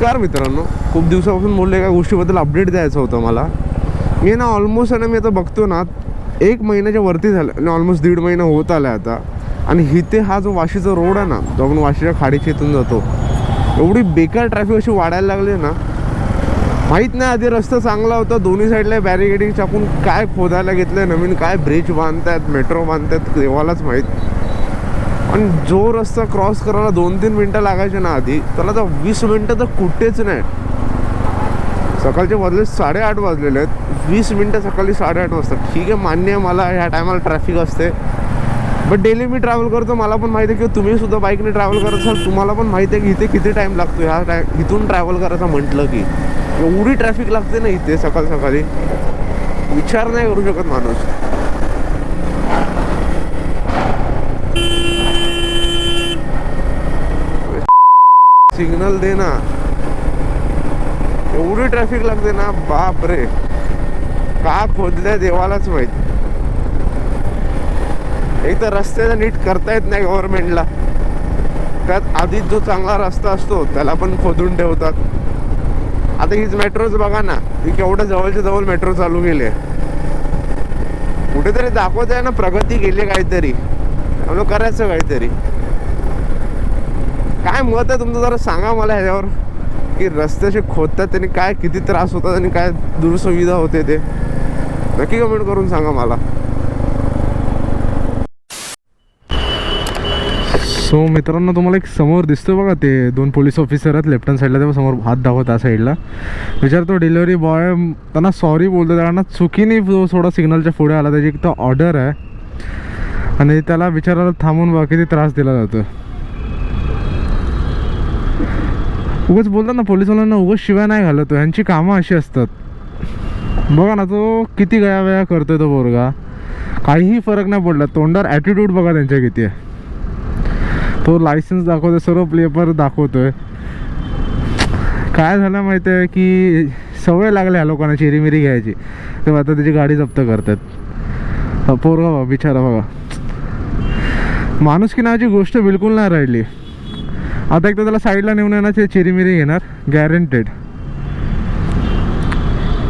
नमस्कार मित्रांनो. खूप दिवसापासून बोलले एका गोष्टीबद्दल अपडेट द्यायचं होतं मला. मी ना ऑलमोस्ट आहे ना मी आता बघतो ना एक महिन्याच्या वरती झालं आणि ऑलमोस्ट दीड महिना होत आला आता. आणि इथे हा जो वाशीचा रोड आहे ना तो आपण वाशीच्या खाडीच्या इथून जातो एवढी बेकार ट्रॅफिक अशी वाढायला लागली ना. माहीत नाही आधी रस्ता चांगला होता दोन्ही साईडला बॅरिकेडिंग टाकून काय खोदायला घेतलं नवीन काय ब्रिज बांधतायत मेट्रो बांधतायत देवालाच माहीत. पण जो रस्ता क्रॉस करायला दोन तीन मिनटं लागायचे ना आधी त्याला तर वीस मिनटं तर कुठेच नाही. सकाळचे वाजले साडेआठ वाजलेले आहेत. वीस मिनटं सकाळी साडेआठ वाजता ठीक आहे मान्य आहे मला ह्या टायमाला ट्रॅफिक असते. बट डेली मी ट्रॅव्हल करतो मला पण माहिती आहे की तुम्ही सुद्धा बाईकने ट्रॅव्हल करत असाल तुम्हाला पण माहिती आहे की इथे किती टाईम लागतो. ह्या टाय इथून ट्रॅव्हल करायचं म्हटलं की एवढी ट्रॅफिक लागते ना इथे सकाळ सकाळी. विचार नाही करू शकत माणूस. सिग्नल दे ना एवढी ट्रॅफिक लागते ना बाप रे का खोदल्या देवालाच माहीत. एक तर रस्त्याचा नीट करता येत नाही गव्हर्नमेंटला त्यात आधीच जो चांगला रस्ता असतो त्याला पण खोदून ठेवतात. आता हीच मेट्रोच बघा ना ही केवढं जवळच्या जवळ मेट्रो चालू केली आहे. कुठेतरी दाखवत आहे ना प्रगती केली काहीतरी. करायचं काहीतरी. काय मत आहे तुमचं? जरा सांगा मला ह्याच्यावर. की रस्त्याचे खोदतात त्यांनी काय किती त्रास होतात आणि काय दुर्सुविधा होते ते. नक्की कमेंट करून सांगा मला. सो मित्रांनो तुम्हाला एक समोर दिसतो बघा ते दोन पोलीस ऑफिसर आहेत लेफ्ट हँड साईडला तेव्हा समोर हात दाखवत त्या साईडला विचारतो डिलिव्हरी बॉय त्यांना सॉरी बोलतो त्यांना चुकीने जो थोडा सिग्नलच्या पुढे आला त्याची एक तर ऑर्डर आहे. आणि त्याला विचारायला थांबून बघा किती त्रास दिला जातो उगाच बोलतात ना पोलिसवाल्यांना उगाच शिवाय नाही घालतो यांची कामं अशी असतात. बघा ना तो किती गया वया करतोय तो पोरगा. काहीही फरक नाही पडला तोंडावर ॲटिट्यूड बघा त्यांच्या किती आहे. तो लायसन्स दाखवतोय सर्व पेपर दाखवतोय. काय झालं माहिती आहे की सवय लागली ह्या लोकांना चिरीमिरी घ्यायची. तेव्हा आता त्याची गाडी जप्त करतात. पोरगा बघा बिचारा बघा. माणूस की नावाची गोष्ट बिलकुल नाही राहिली. आता एक तर त्याला साईडला नेऊन येणार ते चिरीमिरी घेणार. गॅरंटेड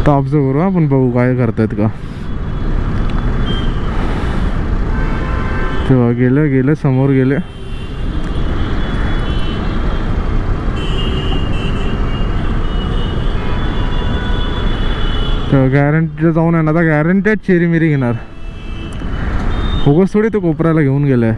तर ऑब्झर्व करू आपण बघू काय करतायत का. तेव्हा गेलं गेलं समोर गेले. तेव्हा गॅरंटीला जाऊन आहे ना आता गॅरंटेड चिरीमिरी घेणार. उगस थोडी तो कोपऱ्याला घेऊन गेलाय.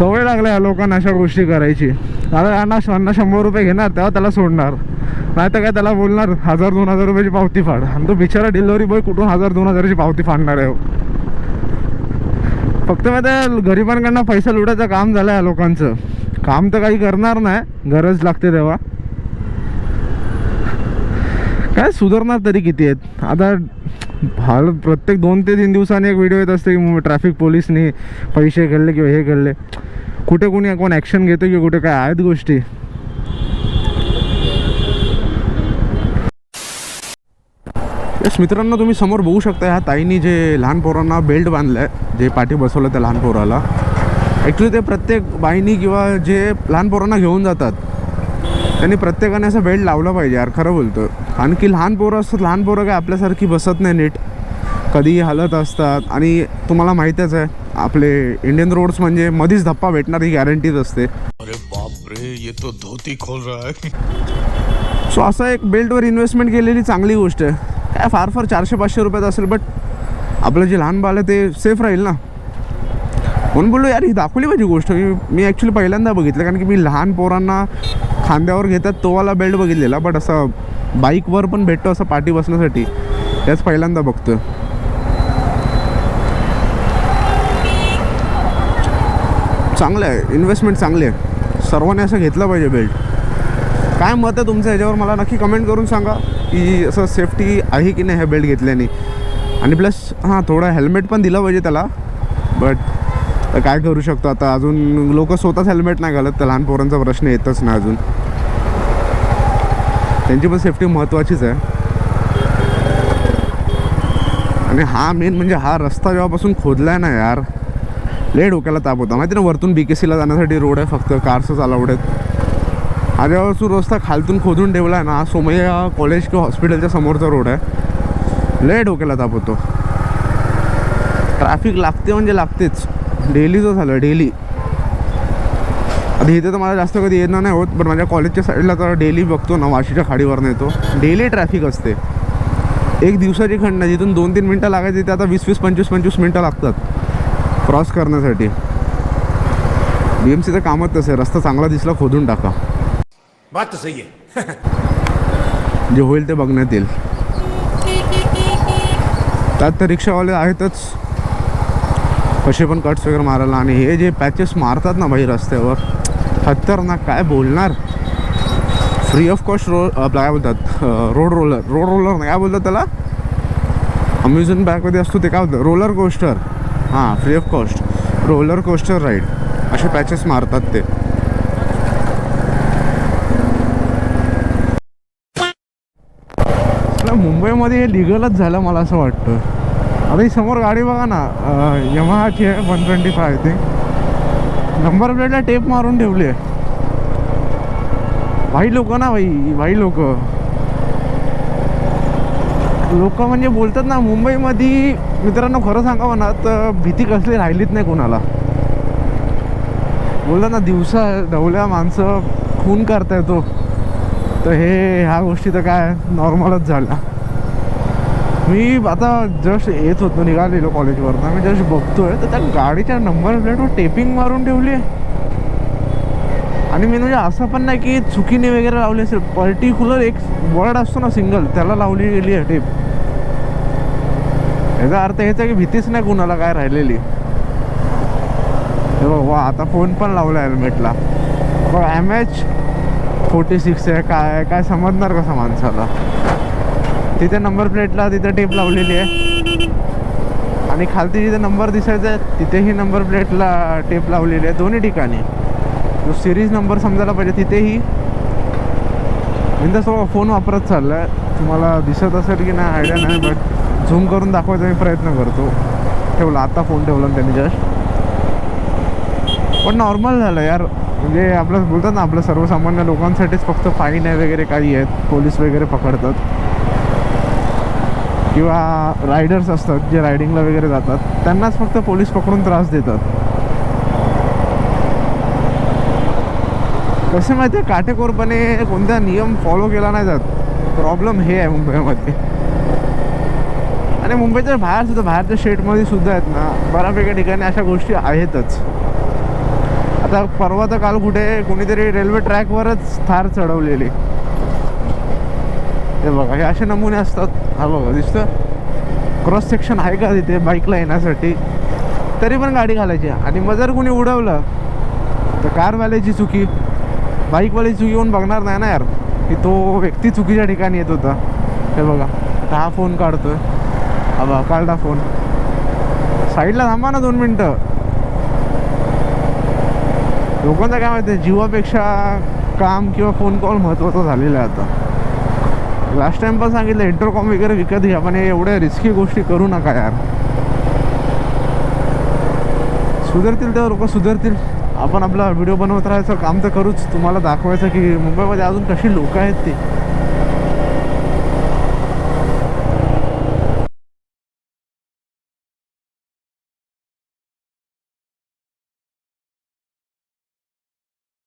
सवय लागल्या या लोकांना अशा गोष्टी करायची. आता यांना यांना शंभर रुपये घेणार तेव्हा त्याला सोडणार. नाही तर काय त्याला बोलणार हजार दोन हजार रुपयाची पावती फाड. आणि तो बिचारा डिलिव्हरी बॉय कुठून हजार दोन हजाराची पावती फाडणार आहे हो. फक्त मग त्या गरिबांकडनं पैसा लुटायचं काम झालं या लोकांचं. काम तर काही करणार नाही गरज लागते तेव्हा. काय सुधारणार तरी किती आहेत? आता हाल प्रत्येक दोन ते तीन दिवसांनी एक व्हिडिओ येत असते की ट्रॅफिक पोलिसने पैसे घडले किंवा हे घडले कुठे कोणी कोण ॲक्शन घेतो की कुठे काय आहेत गोष्टी? यस मित्रांनो तुम्ही समोर बघू शकता ह्या ताईनी जे लहान पोरांना बेल्ट बांधलं आहे जे पाठी बसवलं त्या लहान पोराला. ॲक्च्युली ते प्रत्येक बाईनी किंवा जे लहान पोरांना घेऊन जातात त्यांनी प्रत्येकाने असं बेल्ट लावलं पाहिजे यार खरं बोलतो आणखी लहान पोरं असतात लहान पोरं काय आपल्यासारखी बसत नाही नीट. कधीही हालत असतात. आणि तुम्हाला माहीतच आहे आपले इंडियन रोड्स म्हणजे मधीच धप्पा भेटणार ही गॅरंटीच असते. अरे बाप रे ये तो धोती खोल रहा है. सो असं एक बेल्टवर इन्व्हेस्टमेंट केलेली चांगली गोष्ट आहे. काय फार फार चारशे पाचशे रुपयात असेल बट आपलं जे लहान बाल आहे ते सेफ राहील ना. म्हणून बोललो यार ही दाखवली पाहिजे गोष्ट. मी मी ॲक्च्युली पहिल्यांदा बघितलं कारण की मी लहान पोरांना खांद्यावर घेतात तोवाला बेल्ट बघितलेला बट असं बाईकवर पण भेटतो असं पाठी बसण्यासाठी. त्याच पहिल्यांदा बघतो चांगलं आहे. इन्व्हेस्टमेंट चांगली आहे. सर्वांनी असं घेतलं पाहिजे बेल्ट काय मत आहे तुमचं ह्याच्यावर मला नक्की कमेंट करून सांगा की असं सेफ्टी आहे की नाही ह्या बेल्ट घेतल्याने? आणि प्लस हां थोडं हेल्मेट पण दिलं पाहिजे त्याला. बट काय करू शकतो आता? अजून लोक स्वतःच हेल्मेट नाही घालत. तर लहान पोरांचा प्रश्न येतच नाही अजून. त्यांची पण सेफ्टी महत्त्वाचीच आहे. आणि हा मेन म्हणजे हा रस्ता जेव्हापासून खोदला आहे ना यार लय डोक्याला ताप होता. माहिती ना वरतून बी के सीला जाण्यासाठी रोड आहे फक्त कार्सच अलाउड आहेत. हा जेव्हापासून रस्ता खालतून खोदून ठेवला आहे ना हा सोमय्या कॉलेज किंवा हॉस्पिटलच्या समोरचा रोड आहे. लय डोक्याला ताप होतो. ट्रॅफिक लागते म्हणजे लागतेच. डेलीचं झालं डेली आता इथे तर मला जास्त कधी येणं नाही होत पण माझ्या कॉलेजच्या साईडला तर डेली बघतो ना वाशीच्या खाडीवरनं येतो डेली ट्रॅफिक असते। एक दिवसाची खंड जिथून दोन तीन मिनटं लागायची ते आता वीस वीस पंचवीस पंचवीस मिनटं लागतात। क्रॉस करण्यासाठी। बी एम सीचं कामच तसं आहे रस्ता चांगला दिसला खोदून टाका। बात सही है जे होईल ते बघण्यात येईल। त्यात तर रिक्षावाले आहेतच। कसे पण कट्स वगैरे मारायला आणि हे जे पॅचेस मारतात ना भाई रस्त्यावर खतरनाक काय बोलणार? फ्री ऑफ कॉस्ट रो आपलं काय बोलतात? रोड रोलर रोड रोलर नाही काय बोलतात त्याला? अम्युजन बॅगमध्ये असतो ते काय होतं रोलर कोस्टर हां free of cost roller coaster ride असे पॅचेस मारतात ते. मुंबईमध्ये हे लिगलच झालं मला असं वाटतं. आता ही समोर गाडी बघा ना. यमाहाची आहे वन ट्वेंटी फाय ते. नंबर प्लेटला टेप मारून ठेवली आहे. भाई लोक ना भाई भाई लोक. लोक म्हणजे बोलतात ना मुंबईमध्ये मित्रांनो खरं सांगावं ना तर भीती कसली राहिलीच नाही कोणाला. बोलतात ना दिवसा ढवल्या माणसं खून करता येतो तर हे ह्या गोष्टी तर काय नॉर्मलच झाल्या. मी आता जस्ट येत होतो निघालेलो कॉलेजवरनं मी जस्ट बघतोय तर त्या गाडीच्या नंबर प्लेटवर टेपिंग मारून ठेवली आहे. आणि मी म्हणजे असं पण नाही की चुकीने वगैरे लावली असेल. पर्टिक्युलर एक वर्ड असतो ना सिंगल त्याला लावली गेली आहे टेप याचा अर्थ ह्याचा आहे की भीतीच नाही कुणाला काय राहिलेली. वा आता फोन पण लावला हेल्मेटला बघ एम एच फोर्टी सिक्स आहे काय काय समजणार कसं माणसाला? तिथे नंबर प्लेटला तिथे टेप लावलेली आहे. आणि खालती जिथे नंबर दिसायचा आहे तिथेही नंबर प्लेटला टेप लावलेली आहे. दोन्ही ठिकाणी. जो सिरीज नंबर समजायला पाहिजे तिथेही. मी तसं फोन वापरत चालला आहे तुम्हाला दिसत असेल की नाही आयडिया नाही बट झूम करून दाखवायचा मी प्रयत्न करतो. ठेवला आता फोन ठेवला त्यांनी जस्ट पण नॉर्मल झालं यार. म्हणजे आपलं बोलतात ना आपलं सर्वसामान्य लोकांसाठीच फक्त फाईन आहे वगैरे काही आहेत. पोलीस वगैरे पकडतात. किंवा रायडर्स असतात जे रायडिंगला वगैरे जातात त्यांनाच फक्त पोलीस पकडून त्रास देतात. कसं माहिती आहे काटेकोरपणे कोणता नियम फॉलो केला नाही जात. प्रॉब्लेम हे आहे मुंबईमध्ये. आणि मुंबईच्या बाहेर सुद्धा बाहेरच्या स्टेटमध्ये सुद्धा आहेत ना बऱ्यापैकी ठिकाणी अशा गोष्टी आहेतच. आता परवा तर काल कुठे कोणीतरी रेल्वे ट्रॅकवरच थार चढवलेली. हे बघा हे असे नमुने असतात. हा बघा दिसतं? क्रॉस सेक्शन आहे का तिथे बाईकला येण्यासाठी? तरी पण गाडी घालायची. आणि मग जर कोणी उडवलं तर कारवाल्याची चुकी. बाईकवाल्याची चुकी येऊन बघणार नाही ना यार. की तो व्यक्ती चुकीच्या ठिकाणी येत होता. हे बघा आता हा फोन काढतोय. हा बघा काढला फोन. साईडला थांबा ना दोन मिनटं. लोकांचा काय माहिती आहे जीवापेक्षा काम किंवा फोन कॉल महत्त्वाचा झालेला आहे आता. लास्ट टाइम पण सांगितलं इंटरकॉम वगैरे विकत घ्या पण हे एवढ्या रिस्की गोष्टी करू नका यार. सुधरतील तेव्हा लोक सुधरतील. आपण आपला व्हिडिओ बनवत राहायचं काम तर करूच. तुम्हाला दाखवायचं की मुंबईमध्ये अजून कशी लोक आहेत ते.